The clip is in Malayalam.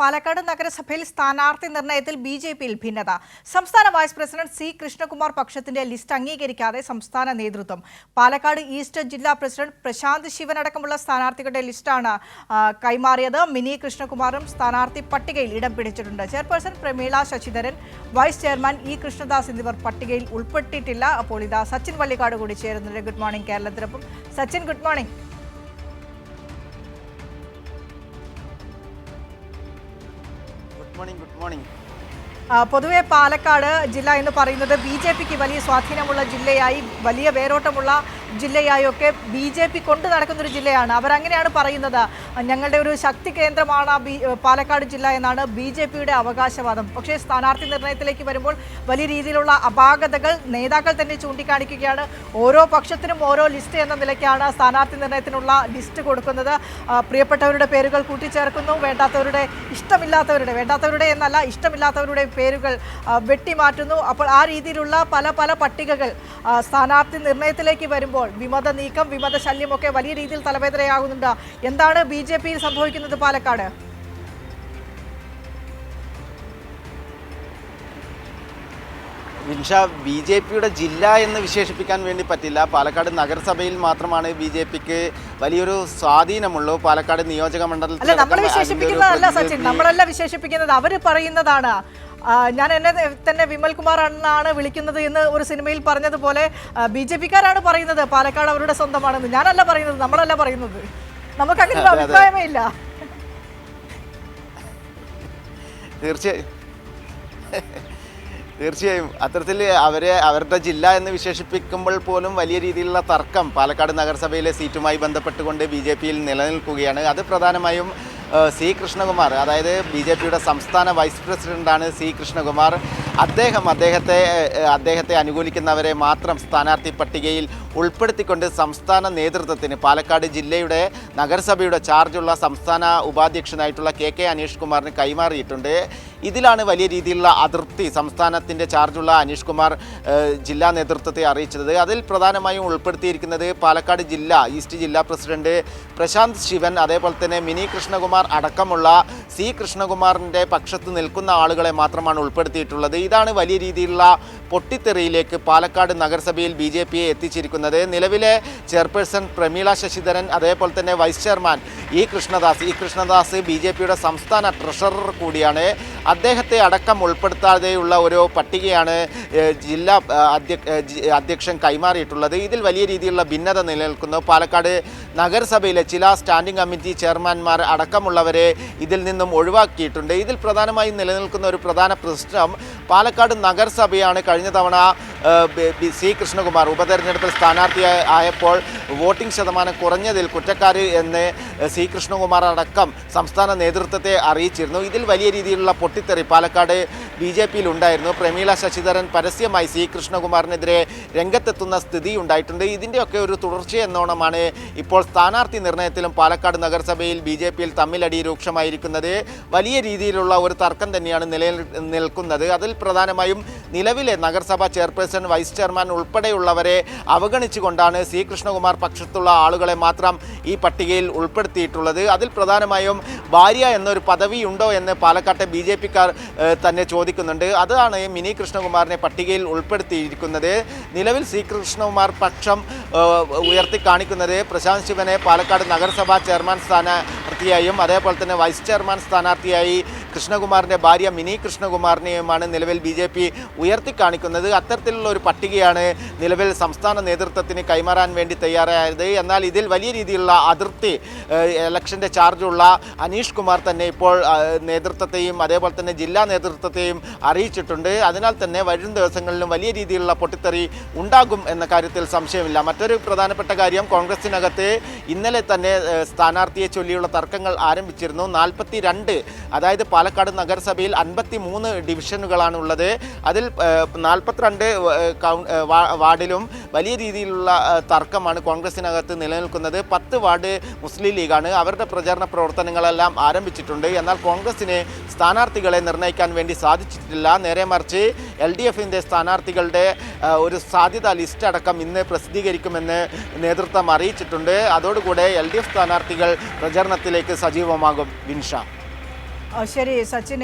പാലക്കാട് നഗരസഭയിൽ സ്ഥാനാർത്ഥി നിർണയത്തിൽ ബി ജെ പിയിൽ ഭിന്നത. സംസ്ഥാന വൈസ് പ്രസിഡന്റ് സി കൃഷ്ണകുമാർ പക്ഷത്തിന്റെ ലിസ്റ്റ് അംഗീകരിക്കാതെ സംസ്ഥാന നേതൃത്വം. പാലക്കാട് ഈസ്റ്റ് ജില്ലാ പ്രസിഡന്റ് പ്രശാന്ത് ശിവൻ അടക്കമുള്ള സ്ഥാനാർത്ഥികളുടെ ലിസ്റ്റാണ് കൈമാറിയത്. മിനി കൃഷ്ണകുമാറും സ്ഥാനാർത്ഥി പട്ടികയിൽ ഇടം പിടിച്ചിട്ടുണ്ട്. Chairperson Prameela Sasidharan vice chairman E Krishnadas എന്നിവർ പട്ടികയിൽ ഉൾപ്പെട്ടിട്ടില്ല. അപ്പോൾ ഇതാ സച്ചിൻ വള്ളിക്കാട് കൂടി ചേരുന്നുണ്ട്. Good morning കേരളത്തിനൊപ്പം. Sachin good morning. Morning good morning പൊതുവെ പാലക്കാട് ജില്ല എന്ന് പറയുന്നത് ബി ജെ പിക്ക് വലിയ സ്വാധീനമുള്ള ജില്ലയായി വലിയ വേരോട്ടമുള്ള ജില്ലയായി ഒക്കെ ബി ജെ പി കൊണ്ടു നടക്കുന്ന ഒരു ജില്ലയാണ്. അവരങ്ങനെയാണ് പറയുന്നത്. ഞങ്ങളുടെ ഒരു ശക്തി കേന്ദ്രമാണ് ബി പാലക്കാട് ജില്ല എന്നാണ് ബി ജെ പിയുടെ അവകാശവാദം. പക്ഷേ സ്ഥാനാർത്ഥി നിർണയത്തിലേക്ക് വരുമ്പോൾ വലിയ രീതിയിലുള്ള അപാകതകൾ നേതാക്കൾ തന്നെ ചൂണ്ടിക്കാണിക്കുകയാണ്. ഓരോ പക്ഷത്തിനും ഓരോ ലിസ്റ്റ് എന്ന നിലയ്ക്കാണ് സ്ഥാനാർത്ഥി നിർണയത്തിനുള്ള ലിസ്റ്റ് കൊടുക്കുന്നത്. പ്രിയപ്പെട്ടവരുടെ പേരുകൾ കൂട്ടിച്ചേർക്കുന്നു. വേണ്ടാത്തവരുടെ ഇഷ്ടമില്ലാത്തവരുടെ വേണ്ടാത്തവരുടെ എന്നല്ല ഇഷ്ടമില്ലാത്തവരുടെ പേരുകൾ വെട്ടിമാറ്റുന്നു. അപ്പോൾ ആ രീതിയിലുള്ള പല പല പട്ടികകൾ സ്ഥാനാർത്ഥി നിർണയത്തിലേക്ക് വരുമ്പോൾ വിമത നീക്കം വിമത ശല്യമൊക്കെ വലിയ രീതിയിൽ തലവേദനയാകുന്നുണ്ട്. എന്താണ് ബി ജെ പിയിൽ സംഭവിക്കുന്നത് പാലക്കാട്? വിൻഷ ബി ജെ പിയുടെ ജില്ല എന്ന് വിശേഷിപ്പിക്കാൻ വേണ്ടി പറ്റില്ല. പാലക്കാട് നഗരസഭയിൽ മാത്രമാണ് ബി ജെ പിക്ക് വലിയൊരു സ്വാധീനമുള്ളൂ. പാലക്കാട് നിയോജക മണ്ഡലത്തിൽ ഒരു വിശേഷിപ്പിക്കുന്നതല്ല സച്ചിൻ. നമ്മളല്ല വിശേഷിപ്പിക്കുന്നത്. അവർ പറയുന്നതാണ് ഞാൻ എന്നെ തന്നെ വിമൽ കുമാർ എന്നാണ് വിളിക്കുന്നത് എന്ന് ഒരു സിനിമയിൽ പറഞ്ഞതുപോലെ ബി ജെ പിക്കാരാണ് പറയുന്നത് പാലക്കാട് അവരുടെ സ്വന്തമാണെന്ന്. ഞാനല്ല പറയുന്നത് നമ്മളല്ല പറയുന്നത്. നമുക്ക് അങ്ങനെ. അഭിപ്രായമേ ഇല്ല. തീർച്ചയായും തീർച്ചയായും. അത്തരത്തിൽ അവരെ അവരുടെ ജില്ല എന്ന് വിശേഷിപ്പിക്കുമ്പോൾ പോലും വലിയ രീതിയിലുള്ള തർക്കം പാലക്കാട് നഗരസഭയിലെ സീറ്റുമായി ബന്ധപ്പെട്ടുകൊണ്ട് ബി ജെ പിയിൽ നിലനിൽക്കുകയാണ്. അത് പ്രധാനമായും സി കൃഷ്ണകുമാർ അതായത് ബി ജെ പിയുടെ സംസ്ഥാന വൈസ് പ്രസിഡന്റാണ് സി കൃഷ്ണകുമാർ. അദ്ദേഹം അദ്ദേഹത്തെ അദ്ദേഹത്തെ അനുകൂലിക്കുന്നവരെ മാത്രം സ്ഥാനാർത്ഥി പട്ടികയിൽ ഉൾപ്പെടുത്തിക്കൊണ്ട് സംസ്ഥാന നേതൃത്വത്തിന് പാലക്കാട് ജില്ലയുടെ നഗരസഭയുടെ ചാർജുള്ള സംസ്ഥാന ഉപാധ്യക്ഷനായിട്ടുള്ള കെ കെ അനീഷ് കുമാറിന് കൈമാറിയിട്ടുണ്ട്. ഇതിലാണ് വലിയ രീതിയിലുള്ള അതൃപ്തി സംസ്ഥാനത്തിന്റെ ചാർജുള്ള അനീഷ് കുമാർ ജില്ലാ നേതൃത്വത്തെ അറിയിച്ചത്. അതിൽ പ്രധാനമായും ഉൾപ്പെടുത്തിയിരിക്കുന്നത് പാലക്കാട് ജില്ല ഈസ്റ്റ് ജില്ലാ പ്രസിഡന്റ് പ്രശാന്ത് ശിവൻ അതേപോലെ തന്നെ മിനി കൃഷ്ണകുമാർ അടക്കമുള്ള സി കൃഷ്ണകുമാറിന്റെ പക്ഷത്ത് നിൽക്കുന്ന ആളുകളെ മാത്രമാണ് ഉൾപ്പെടുത്തിയിട്ടുള്ളത്. ഇതാണ് വലിയ രീതിയിലുള്ള പൊട്ടിത്തെറിയിലേക്ക് പാലക്കാട് നഗരസഭയിൽ ബി ജെ എത്തിച്ചിരിക്കുന്നത് നിലവിലെ ചെയർപേഴ്സൺ പ്രമീള ശശിധരൻ അതേപോലെ തന്നെ vice chairman E Krishnadas E Krishnadas B J പിയുടെ സംസ്ഥാന ട്രഷറർ കൂടിയാണ്. അദ്ദേഹത്തെ അടക്കം ഉൾപ്പെടുത്താതെയുള്ള ഒരു പട്ടികയാണ് ജില്ലാ അധ്യക്ഷൻ കൈമാറിയിട്ടുള്ളത്. ഇതിൽ വലിയ രീതിയിലുള്ള ഭിന്നത നിലനിൽക്കുന്നു. പാലക്കാട് നഗരസഭയിലെ ചില സ്റ്റാൻഡിംഗ് കമ്മിറ്റി ചെയർമാൻമാർ അടക്കമുള്ളവരെ ഇതിൽ നിന്നും ഒഴിവാക്കിയിട്ടുണ്ട്. ഇതിൽ പ്രധാനമായും നിലനിൽക്കുന്ന ഒരു പ്രധാന പ്രശ്നം പാലക്കാട് നഗരസഭയാണ്. കഴിഞ്ഞ തവണ സി കൃഷ്ണകുമാർ ഉപതെരഞ്ഞെടുപ്പിൽ സ്ഥാനാർത്ഥി ആയപ്പോൾ വോട്ടിംഗ് ശതമാനം കുറഞ്ഞതിൽ കുറ്റക്കാർ എന്ന് സി കൃഷ്ണകുമാർ അടക്കം സംസ്ഥാന നേതൃത്വത്തെ അറിയിച്ചിരുന്നു. ഇതിൽ വലിയ രീതിയിലുള്ള പൊട്ടിത്തെറി പാലക്കാട് ബി ജെ പിയിൽ ഉണ്ടായിരുന്നു പ്രമീള ശശിധരൻ പരസ്യമായി സി കൃഷ്ണകുമാറിനെതിരെ രംഗത്തെത്തുന്ന സ്ഥിതി ഉണ്ടായിട്ടുണ്ട് ഇതിന്റെയൊക്കെ ഒരു തുടർച്ചയെന്നോണമാണ് ഇപ്പോൾ സ്ഥാനാർത്ഥി നിർണയത്തിലും പാലക്കാട് നഗരസഭയിൽ ബി ജെ പിയിൽ തമ്മിലടി രൂക്ഷമായിരിക്കുന്നത്. വലിയ രീതിയിലുള്ള ഒരു തർക്കം തന്നെയാണ് നിലയിൽ നിൽക്കുന്നത്. അതിൽ പ്രധാനമായും നിലവിലെ നഗരസഭാ ചെയർപേഴ്സൺ വൈസ് ചെയർമാൻ ഉൾപ്പെടെയുള്ളവരെ അവഗണിച്ചുകൊണ്ടാണ് സി കൃഷ്ണകുമാർ പക്ഷത്തുള്ള ആളുകളെ മാത്രം ഈ പട്ടികയിൽ ഉൾപ്പെടുത്തിയിട്ടുള്ളത്. അതിൽ പ്രധാനമായും ഭാര്യ എന്നൊരു പദവിയുണ്ടോ എന്ന് പാലക്കാട്ടെ ബി ജെ പിക്കാർ തന്നെ ചോദിക്കുന്നുണ്ട് അതാണ് മിനി കൃഷ്ണകുമാറിനെ പട്ടികയിൽ ഉൾപ്പെടുത്തിയിരിക്കുന്നത്. നിലവിൽ സി കൃഷ്ണകുമാർ പക്ഷം ഉയർത്തി കാണിക്കുന്നത് പ്രശാന്ത് ശിവനെ പാലക്കാട് നഗരസഭാ ചെയർമാൻ സ്ഥാനാർത്ഥിയായും അതേപോലെ തന്നെ വൈസ് ചെയർമാൻ സ്ഥാനാർത്ഥിയായി കൃഷ്ണകുമാറിന്റെ ഭാര്യ മിനി കൃഷ്ണകുമാറിനെയുമാണ് നിലവിൽ ബി ജെ പി ഉയർത്തിക്കാണിക്കുന്നത്. അത്തരത്തിലുള്ള ഒരു പട്ടികയാണ് നിലവിൽ സംസ്ഥാന നേതൃത്വത്തിന് കൈമാറാൻ വേണ്ടി തയ്യാറായത്. എന്നാൽ ഇതിൽ വലിയ രീതിയിലുള്ള അതിർത്തി ഇലക്ഷന്റെ ചാർജുള്ള അനീഷ് കുമാർ തന്നെ ഇപ്പോൾ നേതൃത്വത്തെയും അതേപോലെ തന്നെ ജില്ലാ നേതൃത്വത്തെയും അറിയിച്ചിട്ടുണ്ട്. അതിനാൽ തന്നെ വരും ദിവസങ്ങളിലും വലിയ രീതിയിലുള്ള പൊട്ടിത്തെറി ഉണ്ടാകും എന്ന കാര്യത്തിൽ സംശയമില്ല. മറ്റൊരു പ്രധാനപ്പെട്ട കാര്യം കോൺഗ്രസിനകത്ത് ഇന്നലെ തന്നെ സ്ഥാനാർത്ഥിയെ ചൊല്ലിയുള്ള തർക്കങ്ങൾ ആരംഭിച്ചിരുന്നു. നാൽപ്പത്തി അതായത് പാലക്കാട് നഗരസഭയിൽ അൻപത്തി മൂന്ന് ഡിവിഷനുകളാണ് ഉള്ളത് അതിൽ നാൽപ്പത്തിരണ്ട് വാർഡിലും വലിയ രീതിയിലുള്ള തർക്കമാണ് കോൺഗ്രസിനകത്ത് നിലനിൽക്കുന്നത്. പത്ത് വാർഡ് മുസ്ലിം ലീഗാണ്. അവരുടെ പ്രചാരണ പ്രവർത്തനങ്ങളെല്ലാം ആരംഭിച്ചിട്ടുണ്ട്. എന്നാൽ കോൺഗ്രസിന് സ്ഥാനാർത്ഥികളെ നിർണയിക്കാൻ വേണ്ടി സാധിച്ചിട്ടില്ല. നേരെ മറിച്ച് എൽ ഡി എഫിന്റെ സ്ഥാനാർത്ഥികളുടെ ഒരു സാധ്യത ലിസ്റ്റ് അടക്കം ഇന്ന് പ്രസിദ്ധീകരിക്കുമെന്ന് നേതൃത്വം അറിയിച്ചിട്ടുണ്ട്. അതോടുകൂടെ എൽ ഡി എഫ് സ്ഥാനാർത്ഥികൾ പ്രചരണത്തിലേക്ക് സജീവമാകും. വിൻഷ. ആ, ശരി സച്ചിൻ